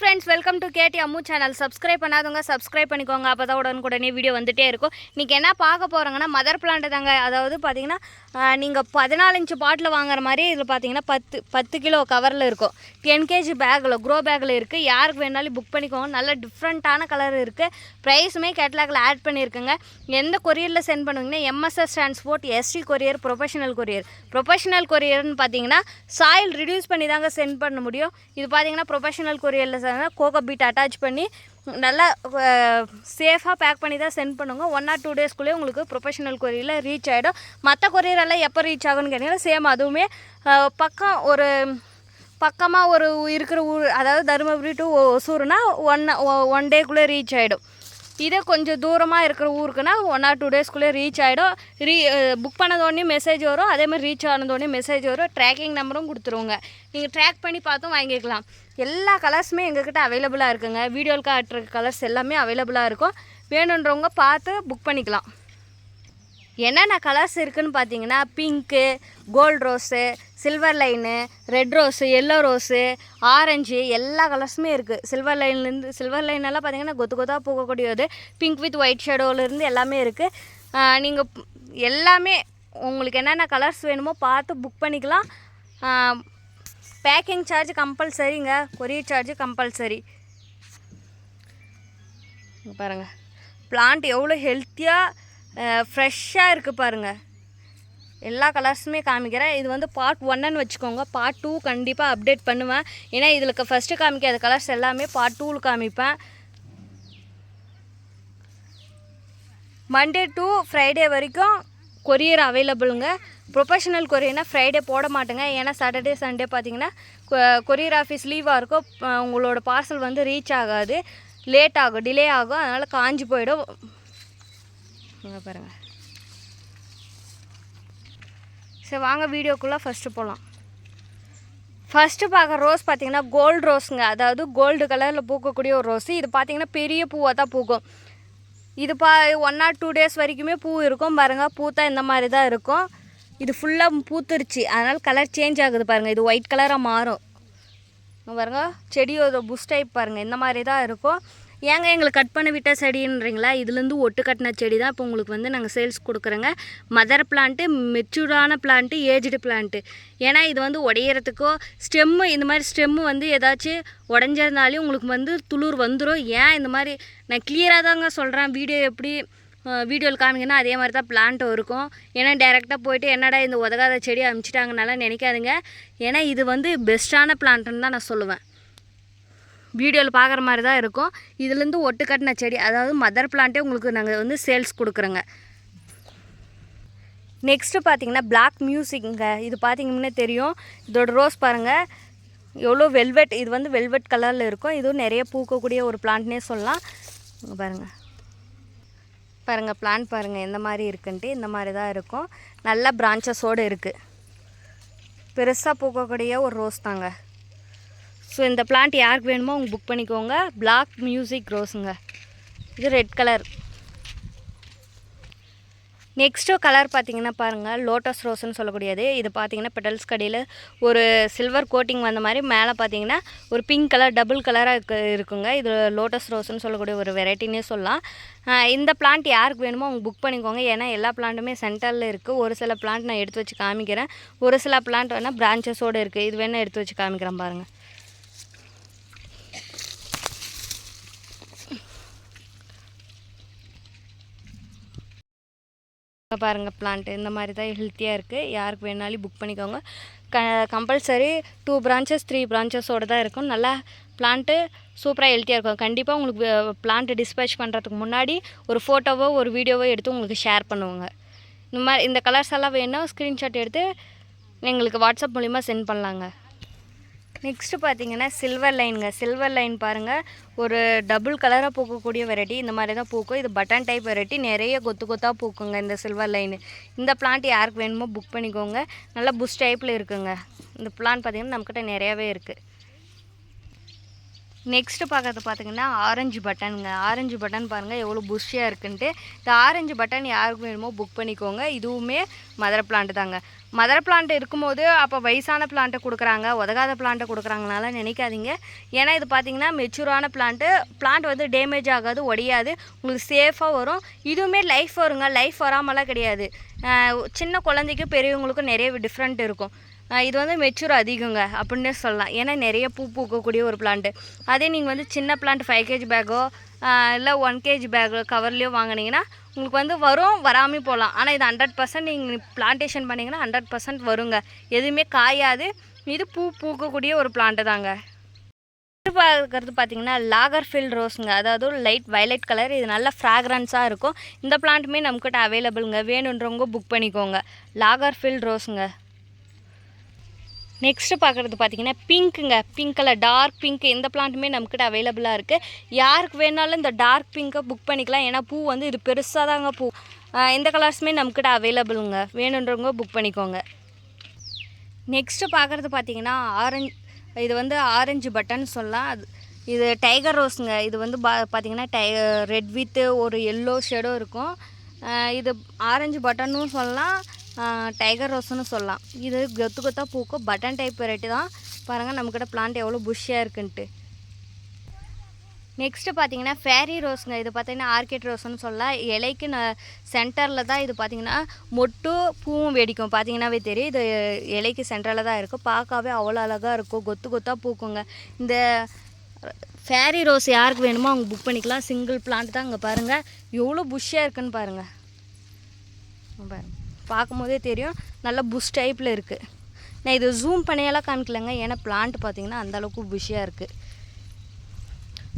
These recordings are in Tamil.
Friends welcome to KD Ammu channel subscribe பண்ணாதவங்க சப்ஸ்கிரைப் பண்ணிக்கோங்க. அப்போ தான் உடனுக்குடனே வீடியோ வந்துகிட்டே இருக்கும். இன்றைக்கி என்ன பார்க்க போகிறாங்கன்னா மதர் பிளான்ட் தாங்க. அதாவது பார்த்தீங்கன்னா நீங்கள் பதினாலு இன்ச்சு பாட்டில் வாங்குற மாதிரி இதில் பார்த்தீங்கன்னா பத்து பத்து கிலோ கவரில் இருக்கும். டென் கேஜி பேக்கில் க்ரோ பேக்கில் இருக்குது யாருக்கு வேணாலும் புக் பண்ணிக்கோங்க. நல்ல டிஃப்ரெண்ட்டான கலர் இருக்குது ப்ரைஸுமே கேட்லாகில் ஆட் பண்ணியிருக்குங்க எந்த கொரியரில் send பண்ணுவீங்கன்னா MSS transport ST courier professional courier professional கொரியர்னு பார்த்தீங்கன்னா சாயில் ரிடியூஸ் பண்ணி தாங்க சென்ட் பண்ண முடியும். இது பார்த்தீங்கன்னா ப்ரொஃபஷனல் கொரியரில் கோகோ பீட் அட்டாச் பண்ணி நல்லா சேஃபாக பேக் பண்ணி தான் சென்ட் பண்ணுங்க. ஒன் ஆர் டூ டேஸ்க்குள்ளே உங்களுக்கு ப்ரொஃபஷனல் கொரியரில் ரீச் ஆகிடும் மற்ற கொரியரெல்லாம் எப்போ ரீச் ஆகும்னு கேட்டிங்கன்னா சேம் அதுவுமே பக்கம் ஒரு பக்கமாக ஒரு இருக்கிற ஊர் அதாவது தருமபுரி டு ஒசூர்னா ஒன் ஒன் டேக்குள்ளே ரீச் ஆகிடும் இதே கொஞ்சம் தூரமாக இருக்கிற ஊருக்குன்னா ஒன் ஆர் டூ டேஸ்க்குள்ளே ரீச் ஆகிடும் ரீ புக் பண்ணதோடனே மெசேஜ் வரும். அதே மாதிரி ரீச் ஆனதோடனே மெசேஜ் வரும். ட்ராக்கிங் நம்பரும் கொடுத்துருவோங்க. நீங்கள் ட்ராக் பண்ணி பார்த்தும் வாங்கிக்கலாம். எல்லா கலர்ஸுமே எங்ககிட்ட அவைலபிளாக இருக்குங்க. வீடியோவில் காட்டுற கலர்ஸ் எல்லாமே அவைலபிளாக இருக்கும். வேணுன்றவங்க பார்த்து புக் பண்ணிக்கலாம். என்னென்ன கலர்ஸ் இருக்குதுன்னு பார்த்தீங்கன்னா pink gold rose silver line red rose yellow rose orange எல்லா கலர்ஸுமே இருக்குது சில்வர் லைன்லேருந்து சில்வர் லைனெல்லாம் பார்த்திங்கன்னா பார்த்தீங்கன்னா கொத்து கொத்தாக போகக்கூடியது பிங்க் வித் ஒயிட் ஷேடோவிலேருந்து எல்லாமே இருக்குது நீங்கள் எல்லாமே உங்களுக்கு என்னென்ன கலர்ஸ் வேணுமோ பார்த்து புக் பண்ணிக்கலாம். பேக்கிங் சார்ஜ் கம்பல்சரிங்க கொரியர் சார்ஜ் கம்பல்சரி பாருங்கள் பாருங்க. பிளான்ட் எவ்வளோ ஹெல்த்தியாக ஃப்ரெஷ்ஷாக இருக்குது பாருங்கள் எல்லா கலர்ஸுமே காமிக்கிறேன். இது வந்து பார்ட் ஒன்னுன்னு வச்சுக்கோங்க. பார்ட் டூ கண்டிப்பாக அப்டேட் பண்ணுவேன். ஏன்னா இதில் ஃபஸ்ட்டு காமிக்காத கலர்ஸ் எல்லாமே பார்ட் டூவில் காமிப்பேன். மண்டே டு ஃப்ரைடே வரைக்கும் கொரியர் அவைலபிளுங்க ப்ரொஃபஷனல் கொரியர்னால் ஃப்ரைடே போட மாட்டேங்க. ஏன்னா சாட்டர்டே சண்டே பார்த்தீங்கன்னா கொரியர் ஆஃபீஸ் லீவாக இருக்கும். உங்களோட பார்சல் வந்து ரீச் ஆகாது. லேட் ஆகும் டிலே ஆகும். அதனால் காஞ்சி போயிடும். பாருங்கள் சரி வாங்க வீடியோக்குள்ளே ஃபஸ்ட்டு போகலாம் ஃபஸ்ட்டு பார்க்குற ரோஸ் பார்த்தீங்கன்னா கோல்டு ரோஸுங்க அதாவது கோல்டு கலரில் பூக்கக்கூடிய ஒரு ரோஸு இது பார்த்திங்கன்னா பெரிய பூவாக தான் பூக்கும். இது பா ஒன் ஆர் டூ டேஸ் வரைக்குமே பூ இருக்கும். பாருங்கள் பூத்தா இந்த மாதிரி தான் இருக்கும். இது ஃபுல்லாக பூத்துருச்சு. அதனால் கலர் சேஞ்ச் ஆகுது பாருங்கள் இது ஒயிட் கலராக மாறும். பாருங்கள் செடியோட புஷ் டைப் பாருங்கள் இந்த மாதிரி தான் இருக்கும். ஏங்க எங்களை கட் பண்ண விட்ட செடின்றீங்களா? இதுலேருந்து ஒட்டு கட்டின செடி தான் இப்போ உங்களுக்கு வந்து நாங்கள் சேல்ஸ் கொடுக்குறோங்க. மதர் பிளான்ட்டு மெச்சூர்டான பிளான்ட்டு ஏஜ்டு பிளான்ட்டு ஏன்னா இது வந்து உடையிறதுக்கோ ஸ்டெம்மு இந்த மாதிரி ஸ்டெம்மு வந்து ஏதாச்சும் உடஞ்சிருந்தாலே உங்களுக்கு வந்து துளிர் வந்துடும் ஏன் இந்த மாதிரி நான் கிளியராக தாங்க சொல்கிறேன் வீடியோ எப்படி வீடியோவில் காமிங்கன்னா அதே மாதிரி தான் பிளான்ட் இருக்கும். ஏன்னா டேரெக்டாக போயிட்டு என்னடா இந்த உதகாத செடி அமிச்சிட்டாங்கனால நினைக்காதுங்க. ஏன்னா இது வந்து பெஸ்ட்டான பிளான்ட்டுன்னு தான் நான் சொல்லுவேன். வீடியோவில் பார்க்குற மாதிரி தான் இருக்கும். இதுலேருந்து ஒட்டு கட்டின செடி அதாவது மதர் பிளான்ட்டே உங்களுக்கு நாங்கள் வந்து சேல்ஸ் கொடுக்குறோங்க. நெக்ஸ்ட்டு பார்த்தீங்கன்னா பிளாக் மியூசிக்ங்க இது பார்த்தீங்கன்னா தெரியும். இதோட ரோஸ் பாருங்கள் எவ்வளோ வெல்வெட் இது வந்து வெல்வெட் கலரில் இருக்கும். இதுவும் நிறைய பூக்கக்கூடிய ஒரு பிளான்ட்னே சொல்லலாம். பாருங்கள் பாருங்கள் பிளான்ட் பாருங்கள் எந்த மாதிரி இருக்குன்ட்டு இந்த மாதிரி தான் இருக்கும். நல்ல பிரான்ச்சஸோடு இருக்குது பெருசாக பூக்கக்கூடிய ஒரு ரோஸ் தாங்க. ஸோ இந்த பிளான்ட் யாருக்கு வேணுமோ அவங்க புக் பண்ணிக்கோங்க. பிளாக் மியூசிக் ரோஸுங்க இது ரெட் கலர் நெக்ஸ்ட்டு கலர் பார்த்தீங்கன்னா பாருங்கள் லோட்டஸ் ரோஸ்ன்னு சொல்லக்கூடியது. இது பார்த்தீங்கன்னா பெட்டல்ஸ் கடையில் ஒரு சில்வர் கோட்டிங் வந்த மாதிரி மேலே பார்த்தீங்கன்னா ஒரு பிங்க் கலர் டபுள் கலராக இருக்குங்க. இது லோட்டஸ் ரோஸ்ன்னு சொல்லக்கூடிய ஒரு வெரைட்டினே சொல்லலாம். இந்த பிளான்ட் யாருக்கு வேணுமோ அவங்க புக் பண்ணிக்கோங்க. ஏன்னா எல்லா பிளான்ட்டுமே சென்டரில் இருக்குது ஒரு சில பிளான்ட் நான் எடுத்து வச்சு காமிக்கிறேன். ஒரு சில பிளான்ட் வேணால் பிரான்ச்சஸோடு இருக்குது இது வேணால் எடுத்து வச்சு காமிக்கிறேன் பாருங்கள் பாருங்கள் பிளான்ட்டு இந்த மாதிரி தான் ஹெல்த்தியாக இருக்குது யாருக்கு வேணாலும் புக் பண்ணிக்கோங்க. க கம்பல்சரி டூ பிரான்ச்சஸ் த்ரீ பிரான்ச்சஸோடு தான் இருக்கும். நல்லா பிளான்ட்டு சூப்பராக ஹெல்த்தியாக இருக்கும். கண்டிப்பாக உங்களுக்கு பிளான்ட்டு டிஸ்பேச் பண்ணுறதுக்கு முன்னாடி ஒரு ஃபோட்டோவோ ஒரு வீடியோவோ எடுத்து உங்களுக்கு ஷேர் பண்ணுவோங்க. இந்த மாதிரி இந்த கலர்ஸ் எல்லாம் வேணும் ஸ்க்ரீன்ஷாட் எடுத்து எங்களுக்கு வாட்ஸ்அப் மூலிமா சென்ட் பண்ணலாங்க. நெக்ஸ்ட்டு பார்த்தீங்கன்னா சில்வர் லைனுங்க சில்வர் லைன் பாருங்கள் ஒரு டபுள் கலராக பூக்கக்கூடிய வெரைட்டி இந்த மாதிரி தான் பூக்கும். இது பட்டன் டைப் வெரைட்டி நிறைய கொத்து கொத்தாக பூக்குங்க இந்த சில்வர் லைனு இந்த பிளான்ட் யாருக்கு வேணுமோ புக் பண்ணிக்கோங்க. நல்லா புஷ் டைப்பில் இருக்குங்க. இந்த பிளான்ட் பார்த்தீங்கன்னா நம்மக்கிட்ட நிறையாவே இருக்குது நெக்ஸ்ட்டு பார்க்கறது பார்த்தீங்கன்னா ஆரஞ்சு பட்டனுங்க ஆரஞ்சு பட்டன் பாருங்கள் எவ்வளோ புஷ்ஷியாக இருக்குன்ட்டு. இந்த ஆரஞ்சு பட்டன் யாருக்கு வேணுமோ புக் பண்ணிக்கோங்க. இதுவுமே மதர் பிளான்ட் தாங்க. மதர் பிளான்ட் இருக்கும்போது அப்போ வயசான பிளான்ட்டை கொடுக்குறாங்க உதகாத பிளான்ட்டை கொடுக்குறாங்கனால நினைக்காதீங்க. ஏன்னா இது பார்த்தீங்கன்னா மெச்சூரான பிளான்ட்டு பிளான்ட் வந்து டேமேஜ் ஆகாது உடையாது உங்களுக்கு சேஃபாக வரும். இதுவுமே லைஃப் வருங்க லைஃப் வராமலாம் கிடையாது. சின்ன குழந்தைக்கும் பெரியவங்களுக்கும் நிறைய டிஃப்ரெண்ட் இருக்கும். இது வந்து மெச்சூர் அதிகங்க அப்படின்னே சொல்லலாம். ஏன்னா நிறைய பூ பூக்கக்கூடிய ஒரு பிளான்ட்டு அதே நீங்கள் வந்து சின்ன பிளான்ட் ஃபைவ் கேஜி பேக்கோ இல்லை ஒன் கேஜி பேக் கவர்லேயோ வாங்கினீங்கன்னா உங்களுக்கு வந்து வரும் வராமல் போகலாம் ஆனால் இது ஹண்ட்ரட் பர்சன்ட் நீங்கள் பிளான்டேஷன் பண்ணிங்கன்னா ஹண்ட்ரட் பர்சன்ட் வருங்க. எதுவுமே காயாது. இது பூ பூக்கக்கூடிய ஒரு பிளான்ட்டு தாங்க. இது பார்க்கறது பார்த்தீங்கன்னா லாகர்ஃபில் ரோஸுங்க அதாவது லைட் வயலட் கலர் இது நல்ல ஃப்ராக்ரன்ஸாக இருக்கும். இந்த பிளான்ட்டுமே நம்மக்கிட்ட அவைலபிளுங்க வேணுன்றவங்க புக் பண்ணிக்கோங்க. லாகர்ஃபில் ரோஸுங்க நெக்ஸ்ட்டு பார்க்குறது பார்த்தீங்கன்னா பிங்க்குங்க பிங்க் கலர் டார்க் பிங்க் எந்த பிளான்ட்டுமே நம்மக்கிட்ட அவைலபிளாக இருக்குது யாருக்கு வேணாலும் இந்த டார்க் பிங்க்கை புக் பண்ணிக்கலாம். ஏன்னா பூ வந்து இது பெருசாக தாங்க பூ. எந்த கலர்ஸுமே நம்மக்கிட்ட அவைலபிளுங்க வேணுன்றவங்க புக் பண்ணிக்கோங்க. நெக்ஸ்ட்டு பார்க்குறது பார்த்தீங்கன்னா ஆரஞ்சு இது வந்து ஆரஞ்சு பட்டன் சொல்லலாம். அது இது டைகர் ரோஸுங்க இது வந்து பா பார்த்திங்கன்னா டை ரெட் வித்து ஒரு எல்லோ ஷேடும் இருக்கும். இது ஆரஞ்சு பட்டனும் சொல்லலாம். டைகர் ரோஸ்னு சொல்லலாம். இது கொத்து கொத்தாக பூக்கும் பட்டன் டைப் வெரைட்டி தான். பாருங்கள் நம்மக்கிட்ட பிளான்ட் எவ்வளோ புஷ்ஷாக இருக்குன்ட்டு. நெக்ஸ்ட்டு பார்த்தீங்கன்னா ஃபேரி ரோஸுங்க இது பார்த்தீங்கன்னா ஆர்கிட் ரோஸ்னு சொல்லலாம். இலைக்கு ந சென்டரில் தான் இது பார்த்தீங்கன்னா மொட்டு பூவும் வெடிக்கும். பார்த்தீங்கன்னாவே தெரியும். இது இலைக்கு சென்டரில் தான் இருக்கும். பார்க்கவே அவ்வளோ அழகாக இருக்கும். கொத்து கொத்தாக பூக்குங்க. இந்த ஃபேரி ரோஸ் யாருக்கு வேணுமோ அவங்க புக் பண்ணிக்கலாம். சிங்கிள் பிளான்ட் தான் அங்கே பாருங்கள் எவ்வளோ புஷ்ஷாக இருக்குன்னு பாருங்கள் பாருங்கள் பார்க்கும்போதே தெரியும். நல்லா புஷ் டைப்பில் இருக்குது நான் இது ஜூம் பண்ணியெல்லாம் காமிக்கலங்க. ஏன்னா பிளான்ட் பார்த்தீங்கன்னா அந்தளவுக்கு புஷியாக புஷ்ஷியாக இருக்குது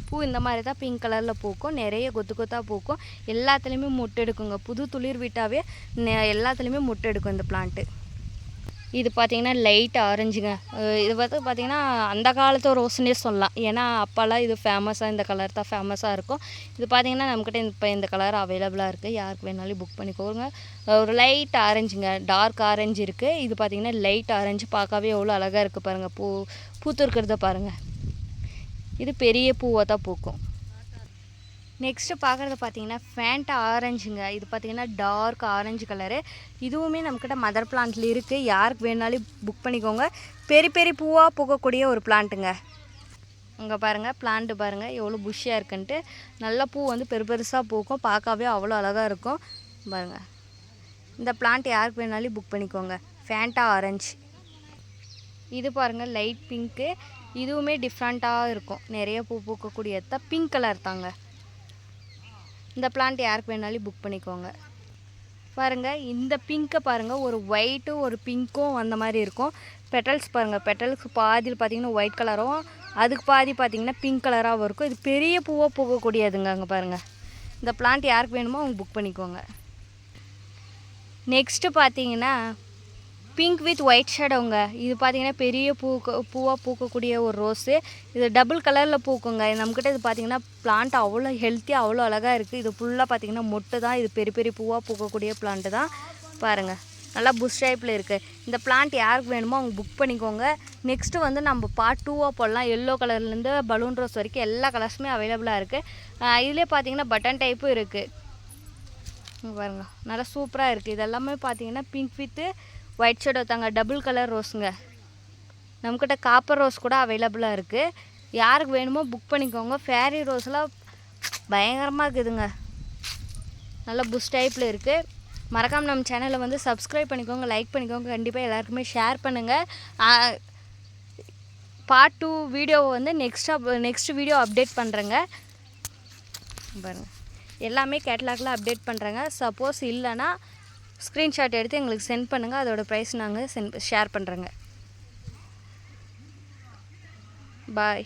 பூ இந்த மாதிரி தான் பிங்க் கலரில் பூக்கும். நிறைய கொத்து கொத்தாக பூக்கும். எல்லாத்துலேயுமே முட்டை எடுக்குங்க. புது துளிர் விட்டாவே நெ- எல்லாத்துலேயுமே முட்டை எடுக்கும் இந்த பிளான்ட்டு இது பார்த்தீங்கன்னா லைட் ஆரஞ்சுங்க இது பார்த்து பார்த்தீங்கன்னா அந்த காலத்து ரோஸ்னே சொல்லலாம். ஏன்னா அப்போல்லாம் இது ஃபேமஸாக இந்த கலர் தான் ஃபேமஸாக இருக்கும். இது பார்த்தீங்கன்னா நம்மக்கிட்ட இப்போ இந்த கலர் அவைலபிளாக இருக்குது யாருக்கு வேணாலும் புக் பண்ணிக்கோங்க. ஒரு லைட் ஆரஞ்சுங்க டார்க் ஆரஞ்சு இருக்குது இது பார்த்தீங்கன்னா லைட் ஆரஞ்சு பார்க்கவே எவ்வளோ அழகாக இருக்குது பாருங்கள் பூ பூத்து இருக்கிறத பாருங்கள் இது பெரிய பூவாக தான் பூக்கும். நெக்ஸ்ட்டு பார்க்குறது பார்த்தீங்கன்னா ஃபேண்டா ஆரஞ்சுங்க இது பார்த்தீங்கன்னா டார்க் ஆரஞ்சு கலரு இதுவுமே நம்மக்கிட்ட மதர் பிளான்ட்ல இருக்குது யாருக்கு வேணாலும் புக் பண்ணிக்கோங்க. பெரிய பெரிய பூவாக பூக்கக்கூடிய ஒரு பிளான்ட்டுங்க இங்கே பாருங்கள் பிளான்ட்டு பாருங்கள் எவ்வளோ புஷ்ஷாக இருக்குன்ட்டு. நல்ல பூ வந்து பெரு பெருசாக பூக்கும். பார்க்கவே அவ்வளோ அழகாக இருக்கும். பாருங்கள் இந்த பிளான்ட் யாருக்கு வேணாலும் புக் பண்ணிக்கோங்க. ஃபேண்டா ஆரஞ்சு இது பாருங்கள் லைட் பிங்க்கு இதுவுமே டிஃப்ரெண்ட்டாக இருக்கும். நிறைய பூ பூக்கக்கூடியது. தான் பிங்க் கலர் தாங்க. இந்த பிளான்ட் யாருக்கு வேணாலும் புக் பண்ணிக்கோங்க. பாருங்கள் இந்த பிங்க்கை பாருங்கள் ஒரு ஒயிட்டும் ஒரு பிங்க்கும் அந்த மாதிரி இருக்கும். பெட்டல்ஸ் பாருங்கள் பெட்டல்ஸ் பாதியில் பார்த்தீங்கன்னா ஒயிட் கலரும் அதுக்கு பாதி பார்த்தீங்கன்னா பிங்க் கலராகவும் இருக்கும். இது பெரிய பூவாக பூக்கக்கூடியதுங்க அங்கே பாருங்கள் இந்த பிளான்ட் யாருக்கு வேணுமோ அவங்க புக் பண்ணிக்கோங்க. நெக்ஸ்ட்டு பார்த்தீங்கன்னா பிங்க் வித் ஒயிட் ஷேடோங்க இது பார்த்தீங்கன்னா பெரிய பூக்க பூவாக பூக்கக்கூடிய ஒரு ரோஸு இது டபுள் கலரில் பூக்குங்க. நம்மக்கிட்ட இது பார்த்தீங்கன்னா பிளான்ட் அவ்வளோ ஹெல்த்தியாக அவ்வளோ அழகாக இருக்குது இது ஃபுல்லாக பார்த்தீங்கன்னா மொட்டு தான். இது பெரிய பெரிய பூவாக பூக்கக்கூடிய பிளான்ட்டு தான். பாருங்கள் நல்லா புஷ் டைப்பில் இருக்குது இந்த பிளான்ட் யாருக்கு வேணுமோ அவங்க புக் பண்ணிக்கோங்க. நெக்ஸ்ட்டு வந்து நம்ம பார்ட் டூவாக போடலாம். எல்லோ கலர்லேருந்து பலூன் ரோஸ் வரைக்கும் எல்லா கலர்ஸுமே அவைலபிளாக இருக்குது இதிலே பார்த்தீங்கன்னா பட்டன் டைப்பும் இருக்குது பாருங்க. நல்லா சூப்பராக இருக்குது இதெல்லாமே பார்த்தீங்கன்னா பிங்க் வித்து ஒயிட் ஷர்ட் வைத்தாங்க டபுள் கலர் ரோஸுங்க நம்மக்கிட்ட காப்பர் ரோஸ் கூட அவைலபிளாக இருக்குது யாருக்கு வேணுமோ புக் பண்ணிக்கோங்க. ஃபேரி ரோஸ்லாம் பயங்கரமாக இருக்குதுங்க. நல்லா புஷ் டைப்பில் இருக்குது மறக்காமல் நம்ம சேனலை வந்து சப்ஸ்கிரைப் பண்ணிக்கோங்க லைக் பண்ணிக்கோங்க. கண்டிப்பாக எல்லாருக்குமே ஷேர் பண்ணுங்கள் பார்ட் டூ வீடியோவை வந்து நெக்ஸ்ட் நெக்ஸ்ட் வீடியோ அப்டேட் பண்ணுறேங்க பாருங்கள் எல்லாமே கேட்லாகில் அப்டேட் பண்ணுறேங்க சப்போஸ் இல்லைன்னா ஸ்க்ரீன்ஷாட் எடுத்து எங்களுக்கு சென்ட் பண்ணுங்கள் அதோட ப்ரைஸ் நாங்கள் சென்ட் ஷேர் பண்ணுறேங்க பாய்